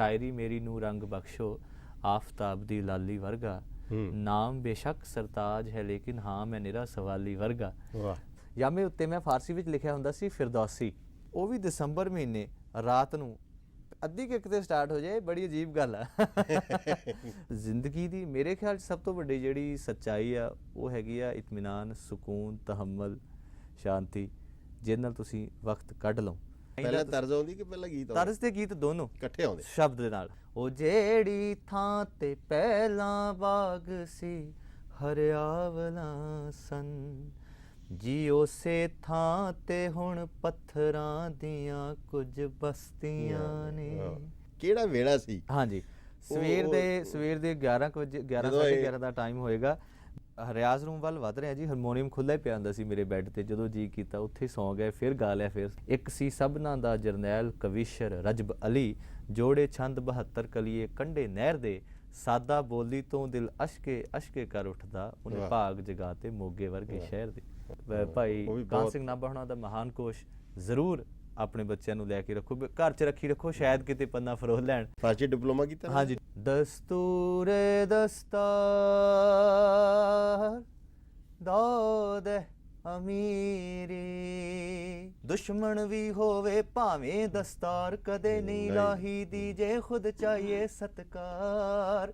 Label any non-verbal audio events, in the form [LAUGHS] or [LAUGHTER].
ਸ਼ਾਇਰੀ ਮੇਰੀ ਨੂੰ ਰੰਗ ਬਖਸ਼ੋ ਆਫਤਾਬ ਦੀ ਲਾਲੀ ਵਰਗਾ। ਨਾਮ ਬੇਸ਼ੱਕ ਸਰਤਾਜ ਹੈ ਲੇਕਿਨ ਹਾਂ ਮੈਂ ਨਿਰਾ ਸਵਾਲੀ ਵਰਗਾ। ਵਾਹ। ਯਾਮੇ ਉੱਤੇ ਮੈਂ ਫਾਰਸੀ ਵਿੱਚ ਲਿਖਿਆ ਹੁੰਦਾ ਸੀ ਫਿਰਦੌਸੀ। ਉਹ ਵੀ ਦਸੰਬਰ ਮਹੀਨੇ ਰਾਤ ਨੂੰ। ਅੱਧੀ ਕਿੱਕ ਤੇ ਸਟਾਰਟ ਹੋ ਜਾਏ ਬੜੀ ਅਜੀਬ ਗੱਲ ਆ। [LAUGHS] ਜ਼ਿੰਦਗੀ ਦੀ ਮੇਰੇ ਖਿਆਲ 'ਚ ਸਭ ਤੋਂ ਵੱਡੀ ਜਿਹੜੀ ਸੱਚਾਈ ਆ ਉਹ ਹੈਗੀ ਆ ਇਤਮੀਨਾਨ ਸਕੂਨ ਤਹਮਲ ਸ਼ਾਂਤੀ। ਜਿਹਦੇ ਨਾਲ ਤੁਸੀਂ ਵਕਤ ਕੱਢ ਲਓ। ਪਹਿਲਾਂ ਤਰਜ਼ ਆਉਂਦੀ ਕਿ ਪਹਿਲਾਂ ਗੀਤ ਆਉਂਦਾ? ਤਰਜ਼ ਤੇ ਗੀਤ ਦੋਨੋਂ ਇਕੱਠੇ ਆਉਂਦੇ। ਸ਼ਬਦ ਦੇ ਨਾਲ। ਉਹ ਜਿਹੜੀ ਥਾਂ ਤੇ ਪਹਿਲਾਂ ਬਾਗ ਸੀ ਹਰਿਆਵਲਾਂ ਸਨ। ਜੀ ਉਸੇ ਥਾਂ ਤੇ ਹੁਣ ਪੱਥਰਾਂ ਦੀਆਂ ਕੁਝ ਬਸਤੀਆਂ ਨੇ। ਕਿਹੜਾ ਵੇੜਾ ਸੀ? ਹਾਂਜੀ। ਸਵੇਰ ਦੇ ਸਵੇਰ ਦੇ 11 ਕੁ ਵਜੇ 11 ਜਦੋਂ ਇਹ- 11 ਦਾ ਟਾਈਮ ਹੋਏਗਾ ਰਿਆਜ਼ ਰੂਮ ਵੱਲ ਵਧ ਰਿਹਾ ਜੀ ਹਾਰਮੋਨੀਅਮ ਖੁੱਲਾ ਹੀ ਪਿਆ ਹੁੰਦਾ ਸੀ ਮੇਰੇ ਬੈੱਡ ਤੇ ਜਦੋਂ ਜੀ ਕੀਤਾ ਉੱਥੇ ਸੌਂ ਗਏ ਫਿਰ ਗਾ ਲਿਆ ਫਿਰ ਇੱਕ ਸੀ ਸਭਨਾ ਦਾ ਜਰਨੈਲ ਕਵੀਸ਼ਰ ਰਜਬ ਅਲੀ ਜੋੜੇ ਛੰਦ 72 ਕਲੀਏ ਕੰਡੇ ਨਹਿਰ ਦੇ ਸਾਦਾ ਬੋਲੀ ਤੋਂ ਦਿਲ ਅਸ਼ਕੇ ਅਸ਼ਕੇ ਕਰ ਉੱਠਦਾ ਉਹਨੇ। ਭਾਗ ਜਗਾ ਤੇ ਮੋਗੇ ਵਰਗੇ। ਸ਼ਹਿਰ ਦੇ ਭਾਈ ਕਾਨ ਸਿੰਘ ਨਾਭਾ ਹੋਣਾ ਦਾ ਮਹਾਨ ਕੋਸ਼ ਜ਼ਰੂਰ ਆਪਣੇ ਬੱਚਿਆਂ ਨੂੰ ਲੈ ਕੇ ਰੱਖੋ ਘਰ 'ਚ ਰੱਖੀ ਰੱਖੋ ਸ਼ਾਇਦ ਕਿਤੇ ਪੰਨਾ ਫਰੋਲ ਲੈਣ ਫਾਰਸੀ ਡਿਪਲੋਮਾ ਕੀਤਾ? ਹਾਂਜੀ ਦਸਤੂਰੇ ਦਸਤਾਰ ਦੋਦ ਅਮੀਰੀ ਦੁਸ਼ਮਣ ਵੀ ਹੋਵੇ ਭਾਵੇਂ ਦਸਤਾਰ ਕਦੇ ਨਹੀਂ। ਲਾਹੀ ਦੀ ਜੇ ਖੁਦ ਚਾਹੀਏ ਸਤਕਾਰ